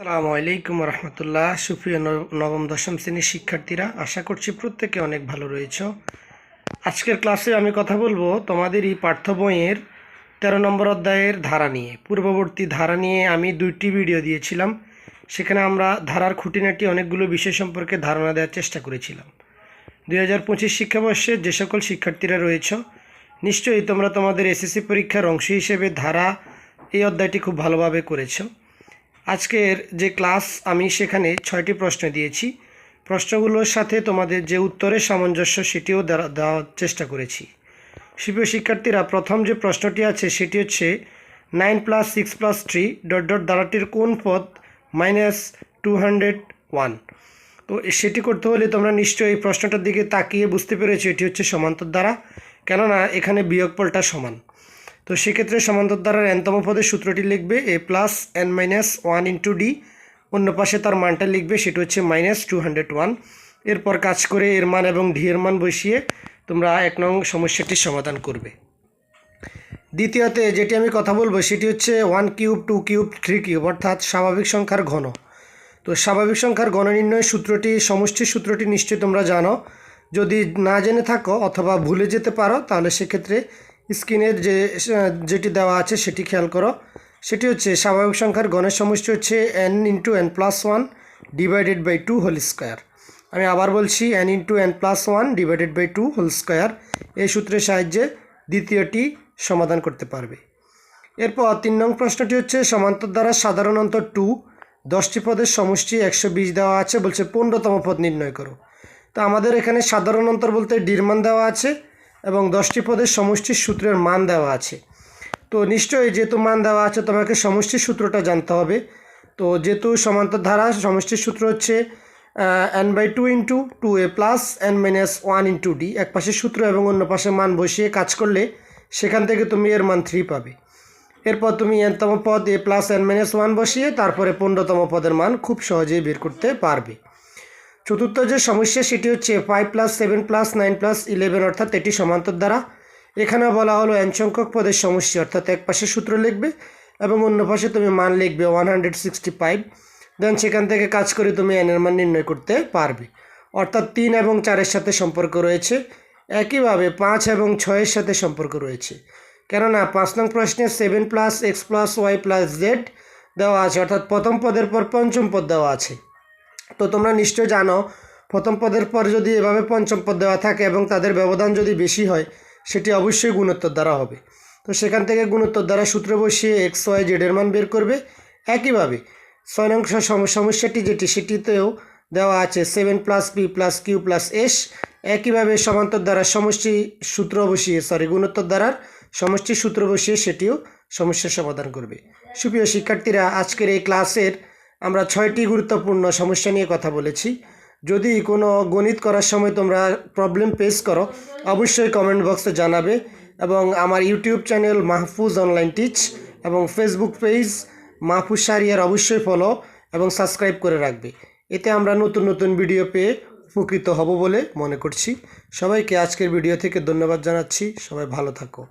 আসসালামু আলাইকুম রহমতুল্লাহ। সুপ্রিয় নবম, দশম শ্রেণির শিক্ষার্থীরা, আশা করছি প্রত্যেকে অনেক ভালো রয়েছে। আজকের ক্লাসে আমি কথা বলব তোমাদের এই পাঠ্য বইয়ের তেরো নম্বর অধ্যায়ের ধারা নিয়ে। পূর্ববর্তী ধারা নিয়ে আমি দুইটি ভিডিও দিয়েছিলাম। সেখানে আমরা ধারার খুঁটিনাটি অনেকগুলো বিষয় সম্পর্কে ধারণা দেওয়ার চেষ্টা করেছিলাম। দুই হাজার পঁচিশ শিক্ষাবর্ষে যে সকল শিক্ষার্থীরা রয়েছ, নিশ্চয়ই তোমরা তোমাদের এসএসসি পরীক্ষার অংশ হিসেবে ধারা এই অধ্যায়টি খুব ভালোভাবে করেছ। আজকের যে ক্লাস আমি সেখানে ছয়টি প্রশ্ন দিয়েছি। প্রশ্নগুলোর সাথে তোমাদের যে উত্তরের সামঞ্জস্য সেটিও দেওয়া- দেওয়ার চেষ্টা করেছি। শিল্পীয় শিক্ষার্থীরা, প্রথম যে প্রশ্নটি আছে সেটি হচ্ছে nine plus six plus three dot dot দ্বারাটির কোন পদ মাইনাস টু হান্ড্রেড ওয়ান তো সেটি করতে হলে তোমরা নিশ্চয়ই এই প্রশ্নটার দিকে তাকিয়ে বুঝতে পেরেছ, এটি হচ্ছে সমান্তর দ্বারা। কেননা এখানে বিয়োগফলটা সমান। তো সেক্ষেত্রে সমান্তর দ্বারার এনতম পদের সূত্রটি লিখবে a plus n minus one into d. অন্য পাশে তার মানটা লিখবে, সেটা হচ্ছে মাইনাস টু হান্ড্রেড ওয়ান। এরপর কাজ করে এর মান এবং ডি এর মান বসিয়ে তোমরা এক নং সমস্যাটির সমাধান করবে। দ্বিতীয়তে যেটি আমি কথা বলব, সেটি হচ্ছে one cube, two cube, three cube, অর্থাৎ স্বাভাবিক সংখ্যার ঘন। তো স্বাভাবিক সংখ্যার গণ নির্ণয় সূত্রটি, সমষ্টির সূত্রটি নিশ্চয়ই তোমরা জানো। যদি না জেনে থাকো অথবা ভুলে যেতে পারো, তাহলে সেক্ষেত্রে স্ক্রিনের যে, যেটি দেওয়া আছে সেটি খেয়াল করো। সেটি হচ্ছে স্বাভাবিক সংখ্যার গণের সমষ্টি হচ্ছে n into n plus one divided by two whole square আমি আবার বলছি n into n plus one divided by two whole square এই সূত্রের সাহায্যে দ্বিতীয়টি সমাধান করতে পারবে। এরপর তিন নং প্রশ্নটি হচ্ছে, সমান্তর দ্বারা সাধারণ অন্তর টু দশটি পদের সমষ্টি একশো বিশ দেওয়া আছে, বলছে পনেরোতম পদ নির্ণয় করো। তো আমাদের এখানে সাধারণ অন্তর বলতে ডির মান দেওয়া আছে এবং দশটি পদের সমষ্টির সূত্রের মান দেওয়া আছে। তো নিশ্চয়ই যেহেতু মান দেওয়া আছে, তোমাকে সমষ্টির সূত্রটা জানতে হবে। তো যেহেতু সমান্তর ধারা সমষ্টির সূত্র হচ্ছে n by two into two a plus n minus one into d এক পাশে সূত্র এবং অন্য পাশে মান বসিয়ে কাজ করলে সেখান থেকে তুমি এর মান থ্রি পাবে। এরপর তুমি এনতম পদ a plus n minus one বসিয়ে তারপরে পনেরোতম পদের মান খুব সহজেই বের করতে পারবে। চতুর্থ যে সমস্যা, সেটি হচ্ছে five plus seven plus nine plus eleven অর্থাৎ এটি সমান্তর দ্বারা। এখানে বলা হলো এন সংখ্যক পদের সমস্যা অর্থাৎ এক পাশে সূত্র লিখবে এবং অন্য পাশে তুমি মান লিখবে one hundred sixty five then সেখান থেকে কাজ করে তুমি এনের মান নির্ণয় করতে পারবে। অর্থাৎ তিন এবং চারের সাথে সম্পর্ক রয়েছে। একইভাবে পাঁচ এবং ছয়ের সাথে সম্পর্ক রয়েছে। কেননা পাঁচ নং প্রশ্নে seven plus x plus y plus z দেওয়া আছে, অর্থাৎ প্রথম পদের পর পঞ্চম পদ দেওয়া আছে। তো তোমরা নিশ্চয় জানো, প্রথম পদের পর যদি এভাবে পঞ্চম পদ দেওয়া থাকে এবং তাদের ব্যবধান যদি বেশি হয়, সেটি অবশ্যই গুণোত্তর দ্বারা হবে। তো সেখান থেকে গুণোত্তর দ্বারা সূত্র বসিয়ে এক্স ওয়াই জেডের মান বের করবে। একইভাবে, ছয় নং সম- সমস্যাটি যেটি, সেটিতেও দেওয়া আছে seven plus p plus q plus s একইভাবে সমান্তর দ্বারা সমষ্টি সূত্র বসিয়ে সরি গুণোত্তর দ্বারার সমষ্টি সূত্র বসিয়ে সেটিও সমস্যার সমাধান করবে। সুপ্রিয় শিক্ষার্থীরা, আজকের এই ক্লাসের আমরা ছয়টি গুরুত্বপূর্ণ সমস্যা নিয়ে কথা বলেছি। যদি কোনো গণিত করার সময় তোমরা প্রবলেম ফেস করো, অবশ্যই কমেন্ট বক্সে জানাবে এবং আমার YouTube channel Mahfuz online teach এবং ফেসবুক পেজ মাহফুজ শারিয়ার অবশ্যই ফলো এবং সাবস্ক্রাইব করে রাখবে। এতে আমরা নতুন নতুন ভিডিও পেয়ে উপকৃত হব বলে মনে করছি। সবাইকে আজকের ভিডিও থেকে ধন্যবাদ জানাচ্ছি। সবাই ভালো থাকো।